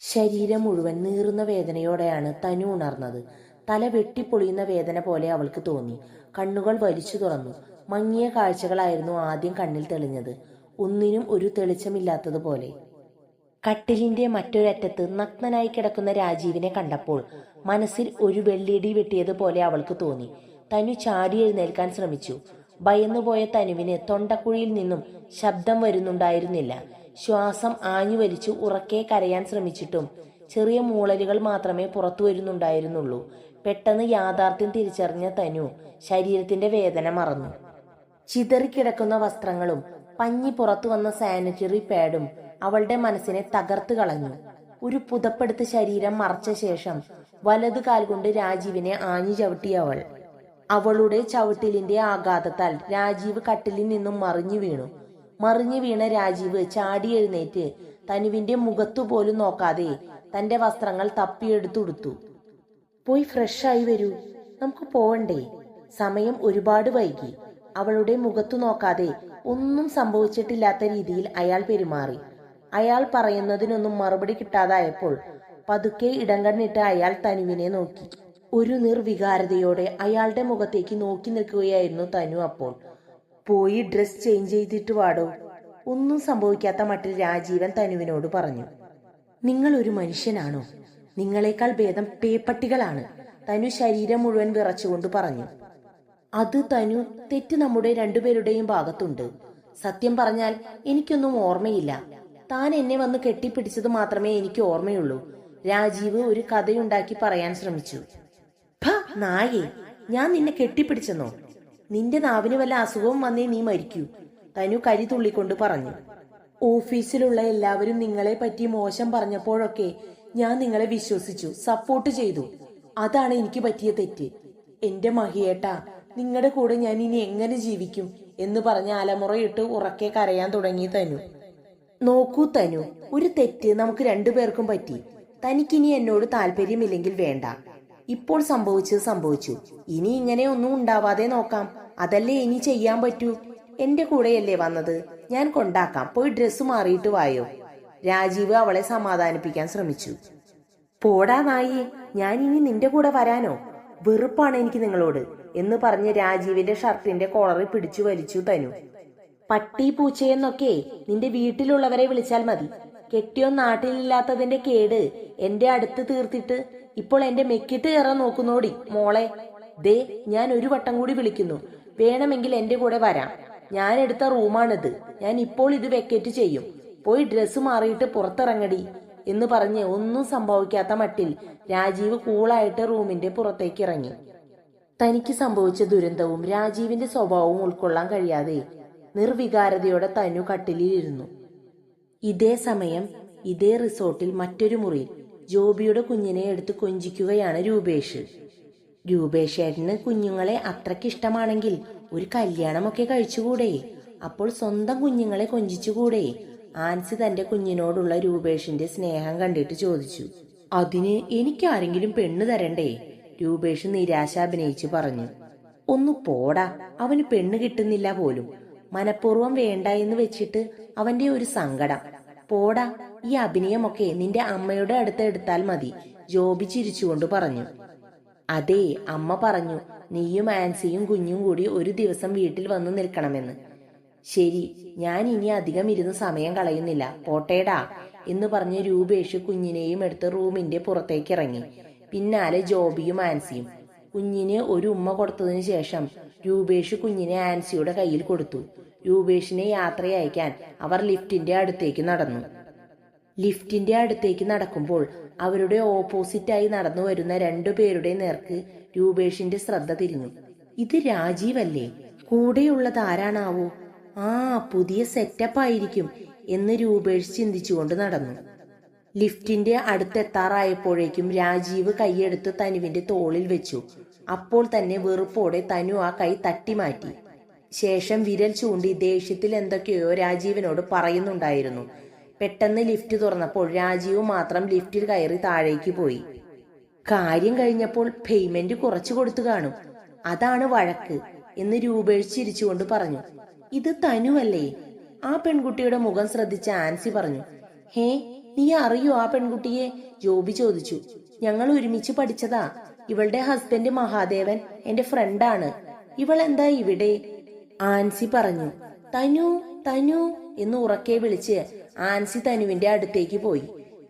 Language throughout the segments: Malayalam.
ശരീരം മുഴുവൻ നീറുന്ന വേദനയോടെയാണ് തനു ഉണർന്നത്. തല വെട്ടിപ്പൊളിയുന്ന വേദന പോലെ അവൾക്ക് തോന്നി. കണ്ണുകൾ വലിച്ചു തുറന്നു. മങ്ങിയ കാഴ്ചകളായിരുന്നു ആദ്യം കണ്ണിൽ തെളിഞ്ഞത്. ഒന്നിനും ഒരു തെളിച്ചമില്ലാത്തതുപോലെ കട്ടിലിന്റെ മറ്റൊരറ്റത്ത് നഗ്നനായി കിടക്കുന്ന രാജീവിനെ കണ്ടപ്പോൾ മനസ്സിൽ ഒരു വെള്ളിയിടി വെട്ടിയതുപോലെ അവൾക്ക് തോന്നി. തനു ചാടി എഴുന്നേൽക്കാൻ ശ്രമിച്ചു. ഭയന്നുപോയ തനുവിന് തൊണ്ടക്കുഴിയിൽ നിന്നും ശബ്ദം വരുന്നുണ്ടായിരുന്നില്ല. ശ്വാസം ആഞ്ഞു വലിച്ചു ഉറക്കെ കരയാൻ ശ്രമിച്ചിട്ടും ചെറിയ മൂളലുകൾ മാത്രമേ പുറത്തു വരുന്നുണ്ടായിരുന്നുള്ളൂ. പെട്ടെന്ന് യാഥാർത്ഥ്യം തിരിച്ചറിഞ്ഞ തനു ശരീരത്തിന്റെ വേദന മറന്നു. ചിതറിക്കിടക്കുന്ന വസ്ത്രങ്ങളും പഞ്ഞി പുറത്തു വന്ന സാനിറ്ററി പാഡും അവളുടെ മനസ്സിനെ തകർത്തു കളഞ്ഞു. ഒരു പുതപ്പെടുത്ത ശരീരം മറച്ച ശേഷം വലതു കാൽ കൊണ്ട് രാജീവിനെ ആഞ്ഞു ചവിട്ടി അവൾ. അവളുടെ ചവിട്ടിലിന്റെ ആഘാതത്താൽ രാജീവ് കട്ടിലിൽ നിന്നും മറിഞ്ഞു വീണു. മറിഞ്ഞു വീണ രാജീവ് ചാടി എഴുന്നേറ്റ് തനുവിന്റെ മുഖത്തു പോലും നോക്കാതെ തന്റെ വസ്ത്രങ്ങൾ തപ്പിയെടുത്തുടുത്തു പോയി ഫ്രഷായി വരൂ. നമുക്ക് പോവണ്ടേ? സമയം ഒരുപാട് വൈകി. അവളുടെ മുഖത്തു നോക്കാതെ ഒന്നും സംഭവിച്ചിട്ടില്ലാത്ത രീതിയിൽ അയാൾ പെരുമാറി. അയാൾ പറയുന്നതിനൊന്നും മറുപടി കിട്ടാതായപ്പോൾ പതുക്കെ ഇടം കണ്ണിട്ട് അയാൾ തനുവിനെ നോക്കി. ഒരു നിർവികാരതയോടെ അയാളുടെ മുഖത്തേക്ക് നോക്കി നിൽക്കുകയായിരുന്നു തനു അപ്പോൾ. പോയി ഡ്രസ് ചേഞ്ച് ചെയ്തിട്ട് വാടോ. ഒന്നും സംഭവിക്കാത്ത മട്ടിൽ രാജീവൻ തനുവിനോട് പറഞ്ഞു. നിങ്ങൾ ഒരു മനുഷ്യനാണോ? നിങ്ങളെക്കാൾ ഭേദം പേപ്പട്ടികളാണ്. തനു ശരീരം മുഴുവൻ വിറച്ചുകൊണ്ട് പറഞ്ഞു. അത് തനു തെറ്റ് നമ്മുടെ രണ്ടുപേരുടെയും ഭാഗത്തുണ്ട്. സത്യം പറഞ്ഞാൽ എനിക്കൊന്നും ഓർമ്മയില്ല. താൻ എന്നെ വന്ന് കെട്ടിപ്പിടിച്ചത് മാത്രമേ എനിക്ക് ഓർമ്മയുള്ളൂ. രാജീവ് ഒരു കഥയുണ്ടാക്കി പറയാൻ ശ്രമിച്ചു. ഭ നായേ ഞാൻ നിന്നെ കെട്ടിപ്പിടിച്ചെന്നോ? നിന്റെ നാവിന് വല്ല അസുഖവും വന്നേ നീ മരിക്കൂ. തനു കരി തുള്ളിക്കൊണ്ട് പറഞ്ഞു. ഓഫീസിലുള്ള എല്ലാവരും നിങ്ങളെ പറ്റി മോശം പറഞ്ഞപ്പോഴൊക്കെ ഞാൻ നിങ്ങളെ വിശ്വസിച്ചു സപ്പോർട്ട് ചെയ്തു. അതാണ് എനിക്ക് പറ്റിയ തെറ്റ്. എന്റെ മഹിയേട്ടാ നിങ്ങളുടെ കൂടെ ഞാൻ ഇനി എങ്ങനെ ജീവിക്കും എന്ന് പറഞ്ഞ് അലമുറയിട്ട് ഉറക്കെ കരയാൻ തുടങ്ങി തനു. നോക്കൂ തനു ഒരു തെറ്റ് നമുക്ക് രണ്ടുപേർക്കും പറ്റി. തനിക്കിനി എന്നോട് താല്പര്യമില്ലെങ്കിൽ വേണ്ട. ഇപ്പോൾ സംഭവിച്ചത് സംഭവിച്ചു. ഇനി ഇങ്ങനെ ഒന്നും ഉണ്ടാവാതെ നോക്കാം. അതല്ലേ ഇനി ചെയ്യാൻ പറ്റൂ? എന്റെ കൂടെയല്ലേ വന്നത്. ഞാൻ കൊണ്ടാക്കാം. പോയി ഡ്രസ്സ് മാറിയിട്ട് വായോ. രാജീവ് അവളെ സമാധാനിപ്പിക്കാൻ ശ്രമിച്ചു. പോടാ നായി ഞാൻ ഇനി നിന്റെ കൂടെ വരാനോ? വെറുപ്പാണ് എനിക്ക് നിങ്ങളോട് എന്ന് പറഞ്ഞ് രാജീവിന്റെ ഷർട്ടിന്റെ കോളറിൽ പിടിച്ചു വലിച്ചു തനു. പട്ടി പൂച്ചയെന്നൊക്കെ നിന്റെ വീട്ടിലുള്ളവരെ വിളിച്ചാൽ മതി. കെട്ടിയോ നാട്ടിലില്ലാത്തതിന്റെ കേട് എന്റെ അടുത്ത് തീർത്തിട്ട് ഇപ്പോൾ എന്റെ മെക്കിട്ട് കയറാൻ നോക്കുന്നോടി മോളെ. ദേ ഞാൻ ഒരു വട്ടം കൂടി വിളിക്കുന്നു. വേണമെങ്കിൽ എന്റെ കൂടെ വരാം. ഞാൻ എടുത്ത റൂമാണിത്. ഞാൻ ഇപ്പോൾ ഇത് വെക്കേറ്റ് ചെയ്യും. പോയി ഡ്രസ്സ് മാറിയിട്ട് പുറത്തിറങ്ങടി എന്ന് പറഞ്ഞ് ഒന്നും സംഭവിക്കാത്ത മട്ടിൽ രാജീവ് കൂളായിട്ട് റൂമിന്റെ പുറത്തേക്ക് ഇറങ്ങി. തനിക്ക് സംഭവിച്ച ദുരന്തവും രാജീവിന്റെ സ്വഭാവവും ഉൾക്കൊള്ളാൻ കഴിയാതെ നിർവികാരതയോടെ തനു കട്ടിലിരുന്നു ഇതേ സമയം ഇതേ റിസോർട്ടിൽ മറ്റൊരു മുറിയിൽ ജോബിയുടെ കുഞ്ഞിനെ എടുത്ത് കൊഞ്ചിക്കുകയാണ് രൂപേഷ്. രൂപേഷ് ഏട്ടന് കുഞ്ഞുങ്ങളെ അത്രയ്ക്ക് ഇഷ്ടമാണെങ്കിൽ ഒരു കല്യാണമൊക്കെ കഴിച്ചുകൂടെ? അപ്പോൾ സ്വന്തം കുഞ്ഞുങ്ങളെ കൊഞ്ചിച്ചുകൂടെ? ആൻസി തന്റെ കുഞ്ഞിനോടുള്ള രൂപേഷിന്റെ സ്നേഹം കണ്ടിട്ട് ചോദിച്ചു. അതിന് എനിക്ക് ആരെങ്കിലും പെണ്ണ് തരണ്ടേ? രൂപേഷ് നിരാശ അഭിനയിച്ചു പറഞ്ഞു. ഒന്നു പോടാ അവന് പെണ്ണ് കിട്ടുന്നില്ല പോലും. മനഃപൂർവം വേണ്ട എന്ന് വെച്ചിട്ട് അവന്റെ ഒരു സങ്കടം. പോടാ ഈ അഭിനയമൊക്കെ നിന്റെ അമ്മയുടെ അടുത്ത് എടുത്താൽ മതി ജോബി ചിരിച്ചുകൊണ്ട് പറഞ്ഞു. അതെ അമ്മ പറഞ്ഞു നീയും ആൻസിയും കുഞ്ഞും കൂടി ഒരു ദിവസം വീട്ടിൽ വന്നു നിൽക്കണമെന്ന്. ശരി ഞാൻ ഇനി അധികം ഇരുന്ന് സമയം കളയുന്നില്ല. പോട്ടേടാ എന്ന് പറഞ്ഞ് രൂപേഷ് കുഞ്ഞിനെയും എടുത്ത് റൂമിന്റെ പുറത്തേക്ക് ഇറങ്ങി പിന്നാലെ ജോബിയും ആൻസിയും. കുഞ്ഞിന് ഒരു ഉമ്മ കൊടുത്തതിനു ശേഷം രൂപേഷ് കുഞ്ഞിനെ ആൻസിയുടെ കയ്യിൽ കൊടുത്തു. രൂപേഷിനെ യാത്രയയക്കാൻ അവർ ലിഫ്റ്റിന്റെ അടുത്തേക്ക് നടന്നു. ലിഫ്റ്റിന്റെ അടുത്തേക്ക് നടക്കുമ്പോൾ അവരുടെ ഓപ്പോസിറ്റായി നടന്നു വരുന്ന രണ്ടു പേരുടെ നേർക്ക് രൂപേഷിന്റെ ശ്രദ്ധ തിരിഞ്ഞു. ഇത് രാജീവല്ലേ? കൂടെയുള്ളത് ആരാണാവോ? ആ പുതിയ സെറ്റപ്പ് ആയിരിക്കും എന്ന് രൂപേഷ് ചിന്തിച്ചുകൊണ്ട് നടന്നു. ലിഫ്റ്റിന്റെ അടുത്തെത്താറായപ്പോഴേക്കും രാജീവ് കൈയെടുത്ത് തനുവിന്റെ തോളിൽ വെച്ചു. അപ്പോൾ തന്നെ വെറുപ്പോടെ തനു ആ കൈ തട്ടിമാറ്റി. ശേഷം വിരൽ ചൂണ്ടി ദേഷ്യത്തിൽ എന്തൊക്കെയോ രാജീവിനോട് പറയുന്നുണ്ടായിരുന്നു. പെട്ടെന്ന് ലിഫ്റ്റ് തുറന്നപ്പോൾ രാജീവ് മാത്രം ലിഫ്റ്റിൽ കയറി താഴേക്ക് പോയി. കാര്യം കഴിഞ്ഞപ്പോൾ പേയ്മെന്റ് കുറച്ചു കൊടുത്തു കാണും. അതാണ് വഴക്ക് എന്ന് രൂപേഷ് ചിരിച്ചുകൊണ്ട് പറഞ്ഞു. ഇത് തനുവല്ലേ? ആ പെൺകുട്ടിയുടെ മുഖം ശ്രദ്ധിച്ച ആൻസി പറഞ്ഞു. ഹേ നീ അറിയോ ആ പെൺകുട്ടിയെ? ജോബി ചോദിച്ചു. ഞങ്ങൾ ഒരുമിച്ച് പഠിച്ചതാ. ഇവളുടെ ഹസ്ബൻഡ് മഹാദേവൻ എന്റെ ഫ്രണ്ടാണ് ഇവൾ എന്താ ഇവിടെ? ആൻസി പറഞ്ഞു. തനു തനു എന്ന് ഉറക്കെ വിളിച്ച് ആൻസി തനുവിന്റെ അടുത്തേക്ക് പോയി.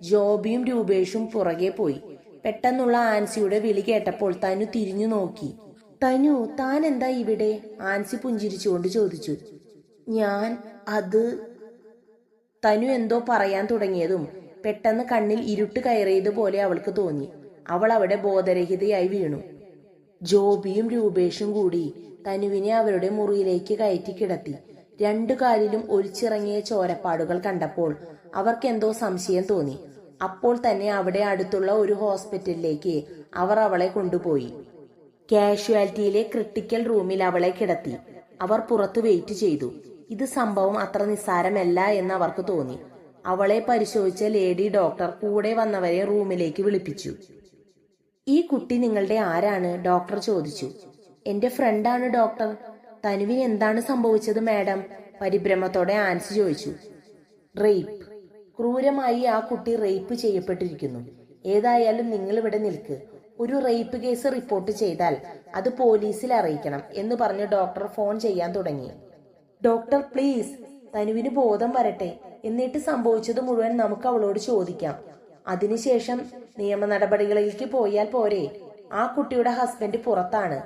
ജോബിയും രൂപേഷും പുറകെ പോയി. പെട്ടെന്നുള്ള ആൻസിയുടെ വിളി കേട്ടപ്പോൾ തനു തിരിഞ്ഞു നോക്കി. തനു താൻ എന്താ ഇവിടെ? ആൻസി പുഞ്ചിരിച്ചുകൊണ്ട് ചോദിച്ചു. ഞാൻ അത് തനു എന്തോ പറയാൻ തുടങ്ങിയതും പെട്ടെന്ന് കണ്ണിൽ ഇരുട്ട് കയറിയതുപോലെ അവൾക്ക് തോന്നി. അവൾ അവിടെ ബോധരഹിതയായി വീണു. ജോബിയും രൂപേഷും കൂടി തനുവിനെ അവരുടെ മുറിയിലേക്ക് കയറ്റി കിടത്തി. രണ്ടു കാലിലും ഒലിച്ചിറങ്ങിയ ചോരപ്പാടുകൾ കണ്ടപ്പോൾ അവർക്കെന്തോ സംശയം തോന്നി. അപ്പോൾ തന്നെ അവിടെ അടുത്തുള്ള ഒരു ഹോസ്പിറ്റലിലേക്ക് അവർ അവളെ കൊണ്ടുപോയി. കാഷ്വാലിറ്റിയിലെ ക്രിട്ടിക്കൽ റൂമിൽ അവളെ കിടത്തി. അവർ പുറത്തു വെയിറ്റ് ചെയ്തു. ഇത് സംഭവം അത്ര നിസ്സാരമല്ല എന്ന് അവർക്ക് തോന്നി. അവളെ പരിശോധിച്ച ലേഡി ഡോക്ടർ കൂടെ വന്നവരെ റൂമിലേക്ക് വിളിപ്പിച്ചു. ഈ കുട്ടി നിങ്ങളുടെ ആരാണ്? ഡോക്ടർ ചോദിച്ചു. എന്റെ ഫ്രണ്ടാണ് ഡോക്ടർ. തനുവിന് എന്താണ് സംഭവിച്ചത് മാഡം? പരിഭ്രമത്തോടെ ആൻസ് ചോദിച്ചു. റേപ്പ്. ക്രൂരമായി ആ കുട്ടി റേപ്പ് ചെയ്യപ്പെട്ടിരിക്കുന്നു. ഏതായാലും നിങ്ങൾ ഇവിടെ നിൽക്ക്. ഒരു റേപ്പ് കേസ് റിപ്പോർട്ട് ചെയ്താൽ അത് പോലീസിൽ അറിയിക്കണം എന്ന് പറഞ്ഞ് ഡോക്ടർ ഫോൺ ചെയ്യാൻ തുടങ്ങി. ഡോക്ടർ പ്ലീസ് തനുവിന് ബോധം വരട്ടെ. എന്നിട്ട് സംഭവിച്ചത് മുഴുവൻ നമുക്ക് അവളോട് ചോദിക്കാം. അതിനുശേഷം നിയമ നടപടികളിലേക്ക് പോയാൽ പോരെ. ആ കുട്ടിയുടെ ഹസ്ബൻഡ് പുറത്താണ്.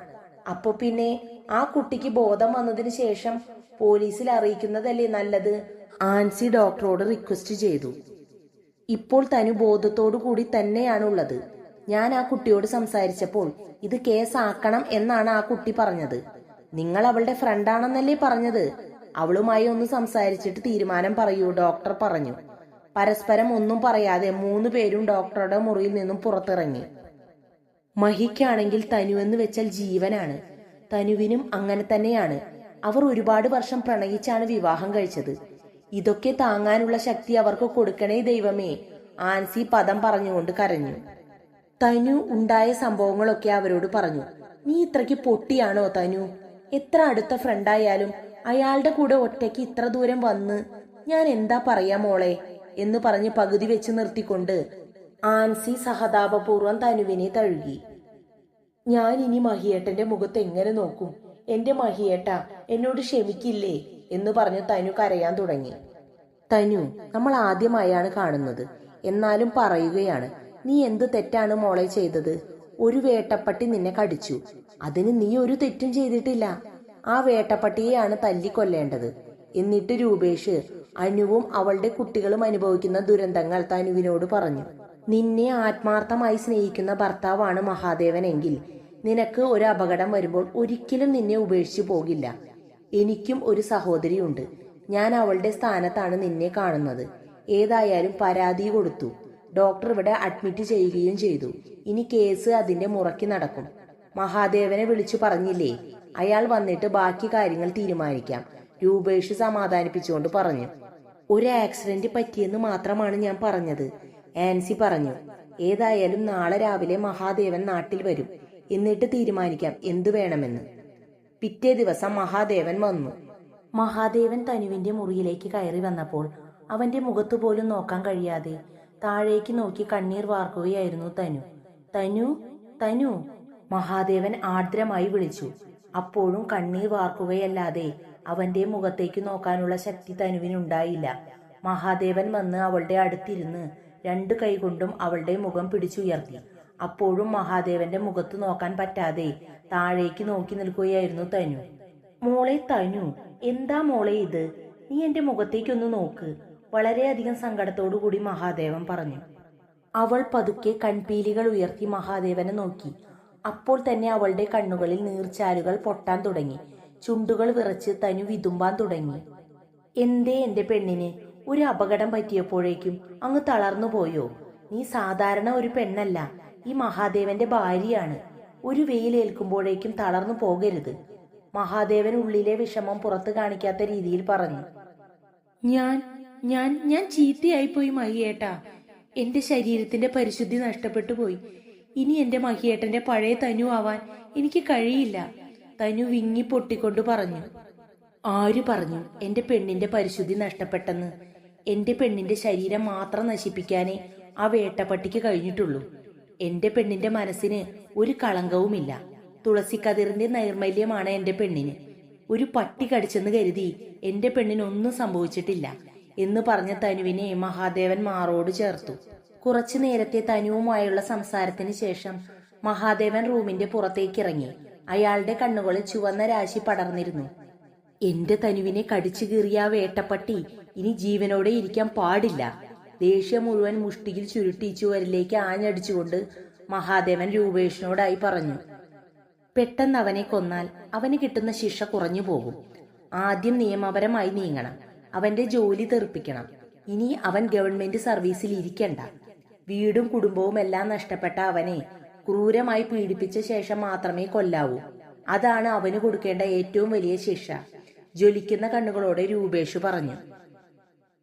അപ്പൊ പിന്നെ ആ കുട്ടിക്ക് ബോധം വന്നതിന് ശേഷം പോലീസിൽ അറിയിക്കുന്നതല്ലേ നല്ലത്? ആൻസി ഡോക്ടറോട് റിക്വസ്റ്റ് ചെയ്തു. ഇപ്പോൾ തനു ബോധത്തോടു കൂടി തന്നെയാണുള്ളത്. ഞാൻ ആ കുട്ടിയോട് സംസാരിച്ചപ്പോൾ ഇത് കേസ് ആക്കണം എന്നാണ് ആ കുട്ടി പറഞ്ഞത്. നിങ്ങൾ അവളുടെ ഫ്രണ്ടാണെന്നല്ലേ പറഞ്ഞത്? അവളുമായി ഒന്ന് സംസാരിച്ചിട്ട് തീരുമാനം പറയൂ ഡോക്ടർ പറഞ്ഞു. പരസ്പരം ഒന്നും പറയാതെ മൂന്ന് പേരും ഡോക്ടറുടെ മുറിയിൽ നിന്നും പുറത്തിറങ്ങി. മഹിക്കാണെങ്കിൽ തനു എന്ന് വെച്ചാൽ ജീവനാണ്. തനുവിനും അങ്ങനെ തന്നെയാണ്. അവർ ഒരുപാട് വർഷം പ്രണയിച്ചാണ് വിവാഹം കഴിച്ചത്. ഇതൊക്കെ താങ്ങാനുള്ള ശക്തി അവർക്ക് കൊടുക്കണേ ദൈവമേ ആൻസി പദം പറഞ്ഞുകൊണ്ട് കരഞ്ഞു. തനു ഉണ്ടായ സംഭവങ്ങളൊക്കെ അവരോട് പറഞ്ഞു നീ ഇത്രയ്ക്ക് പൊട്ടിയാണോ തനു? എത്ര അടുത്ത ഫ്രണ്ടായാലും അയാളുടെ കൂടെ ഒറ്റയ്ക്ക് ഇത്ര ദൂരം വന്ന് ഞാൻ എന്താ പറയാ മോളെ? എന്ന് പറഞ്ഞ് പകുതി വെച്ച് നിർത്തിക്കൊണ്ട് ആൻസി സഹതാപപൂർവം തനുവിനെ തഴുകി. ഞാൻ ഇനി മഹിയേട്ടന്റെ മുഖത്ത് എങ്ങനെ നോക്കും? എന്റെ മഹിയേട്ട എന്നോട് ക്ഷമിക്കില്ലേ? എന്ന് പറഞ്ഞ് തനു കരയാൻ തുടങ്ങി. തനു നമ്മൾ ആദ്യമായാണ് കാണുന്നത്. എന്നാലും പറയുകയാണ് നീ എന്ത് തെറ്റാണ് മോളെ ചെയ്തത്? ഒരു വേട്ടപ്പട്ടി നിന്നെ കടിച്ചു. അതിന് നീ ഒരു തെറ്റും ചെയ്തിട്ടില്ല. ആ വേട്ടപ്പട്ടിയെയാണ് തല്ലിക്കൊല്ലേണ്ടത്. എന്നിട്ട് രൂപേഷ് അനുവും അവളുടെ കുട്ടികളും അനുഭവിക്കുന്ന ദുരന്തങ്ങൾ തനുവിനോട് പറഞ്ഞു. നിന്നെ ആത്മാർത്ഥമായി സ്നേഹിക്കുന്ന ഭർത്താവാണ് മഹാദേവനെങ്കിൽ നിനക്ക് ഒരു അപകടം വരുമ്പോൾ ഒരിക്കലും നിന്നെ ഉപേക്ഷിച്ചു പോകില്ല. എനിക്കും ഒരു സഹോദരിയുണ്ട്. ഞാൻ അവളുടെ സ്ഥാനത്താണ് നിന്നെ കാണുന്നത്. ഏതായാലും പരാതി കൊടുത്തു. ഡോക്ടർ ഇവിടെ അഡ്മിറ്റ് ചെയ്യുകയും ചെയ്തു. ഇനി കേസ് അതിന്റെ മുറയ്ക്ക് നടക്കും. മഹാദേവനെ വിളിച്ചു പറഞ്ഞില്ലേ? അയാൾ വന്നിട്ട് ബാക്കി കാര്യങ്ങൾ തീരുമാനിക്കാം. രൂപേഷ് സമാധാനിപ്പിച്ചുകൊണ്ട് പറഞ്ഞു. ഒരു ആക്സിഡന്റ് പറ്റിയെന്ന് മാത്രമാണ് ഞാൻ പറഞ്ഞത്. ആൻസി പറഞ്ഞു ഏതായാലും നാളെ രാവിലെ മഹാദേവൻ നാട്ടിൽ വരും. എന്നിട്ട് തീരുമാനിക്കാം എന്തു വേണമെന്ന്. പിറ്റേ ദിവസം മഹാദേവൻ വന്നു. മഹാദേവൻ തനുവിന്റെ മുറിയിലേക്ക് കയറി വന്നപ്പോൾ അവന്റെ മുഖത്തു പോലും നോക്കാൻ കഴിയാതെ താഴേക്ക് നോക്കി കണ്ണീർ വാർക്കുകയായിരുന്നു തനു. തനു തനു മഹാദേവൻ ആർദ്രമായി വിളിച്ചു. അപ്പോഴും കണ്ണീർ വാർക്കുകയല്ലാതെ അവന്റെ മുഖത്തേക്ക് നോക്കാനുള്ള ശക്തി തനുവിനുണ്ടായില്ല. മഹാദേവൻ വന്ന് അവളുടെ അടുത്തിരുന്ന് രണ്ടു കൈകൊണ്ടും അവളുടെ മുഖം പിടിച്ചുയർത്തി. അപ്പോഴും മഹാദേവന്റെ മുഖത്ത് നോക്കാൻ പറ്റാതെ താഴേക്ക് നോക്കി നിൽക്കുകയായിരുന്നു തനു. മോളെ തനു എന്താ മോളെ ഇത്? നീ എന്റെ മുഖത്തേക്കൊന്ന് നോക്ക് വളരെയധികം സങ്കടത്തോടു കൂടി മഹാദേവൻ പറഞ്ഞു. അവൾ പതുക്കെ കൺപീലികൾ ഉയർത്തി മഹാദേവനെ നോക്കി. അപ്പോൾ തന്നെ അവളുടെ കണ്ണുകളിൽ നീർച്ചാലുകൾ പൊട്ടാൻ തുടങ്ങി. ചുണ്ടുകൾ വിറച്ച് തനു വിതുമ്പാൻ തുടങ്ങി. എന്തേ എന്റെ പെണ്ണിന്? ഒരു അപകടം പറ്റിയപ്പോഴേക്കും അങ്ങ് തളർന്നു പോയോ? നീ സാധാരണ ഒരു പെണ്ണല്ല. ഈ മഹാദേവന്റെ ഭാര്യയാണ്. ഒരു വെയിലേൽക്കുമ്പോഴേക്കും തളർന്നു പോകരുത്. മഹാദേവൻ ഉള്ളിലെ വിഷമം പുറത്തു കാണിക്കാത്ത രീതിയിൽ പറഞ്ഞു. ഞാൻ ഞാൻ ഞാൻ ചീത്തയായി പോയി മഹിയേട്ടാ. എന്റെ ശരീരത്തിന്റെ പരിശുദ്ധി നഷ്ടപ്പെട്ടു പോയി. ഇനി എന്റെ മഹിയേട്ടന്റെ പഴയ തനു ആവാൻ എനിക്ക് കഴിയില്ല. തനു വിങ്ങി പൊട്ടിക്കൊണ്ട് പറഞ്ഞു. ആര് പറഞ്ഞു എന്റെ പെണ്ണിന്റെ പരിശുദ്ധി നഷ്ടപ്പെട്ടെന്ന്? എന്റെ പെണ്ണിന്റെ ശരീരം മാത്രം നശിപ്പിക്കാനേ ആ വേട്ടപ്പട്ടിക്ക് കഴിഞ്ഞിട്ടുള്ളൂ. എന്റെ പെണ്ണിന്റെ മനസ്സിന് ഒരു കളങ്കവുമില്ല. തുളസി തുളസിക്കതിറിന്റെ നൈർമല്യമാണ് എന്റെ പെണ്ണിന്. ഒരു പട്ടി കടിച്ചെന്ന് കരുതി എന്റെ പെണ്ണിന് ഒന്നും സംഭവിച്ചിട്ടില്ല എന്ന് പറഞ്ഞ തനുവിനെ മഹാദേവൻ മാറോട് ചേർത്തു. കുറച്ചു നേരത്തെ തനുവുമായുള്ള സംസാരത്തിന് ശേഷം മഹാദേവൻ റൂമിന്റെ പുറത്തേക്കിറങ്ങി അയാളുടെ കണ്ണുകളിൽ ചുവന്ന രാശി പടർന്നിരുന്നു. എന്റെ തനുവിനെ കടിച്ചു കീറിയ വേട്ടപ്പട്ടി ഇനി ജീവനോടെ ഇരിക്കാൻ പാടില്ല. ദേഷ്യം മുഴുവൻ മുഷ്ടിയിൽ ചുരുട്ടി ചുവരിലേക്ക് ആഞ്ഞടിച്ചുകൊണ്ട് മഹാദേവൻ രൂപേഷിനോടായി പറഞ്ഞു പെട്ടെന്ന് അവനെ കൊന്നാൽ അവന് കിട്ടുന്ന ശിക്ഷ കുറഞ്ഞു പോകും. ആദ്യം നിയമപരമായി നീങ്ങണം. അവന്റെ ജോലി തെറിപ്പിക്കണം. ഇനി അവൻ ഗവൺമെന്റ് സർവീസിൽ ഇരിക്കണ്ട. വീടും കുടുംബവും എല്ലാം നഷ്ടപ്പെട്ട അവനെ ക്രൂരമായി പീഡിപ്പിച്ച ശേഷം മാത്രമേ കൊല്ലാവൂ. അതാണ് അവന് കൊടുക്കേണ്ട ഏറ്റവും വലിയ ശിക്ഷ. ജ്വലിക്കുന്ന കണ്ണുകളോടെ രൂപേഷ് പറഞ്ഞു.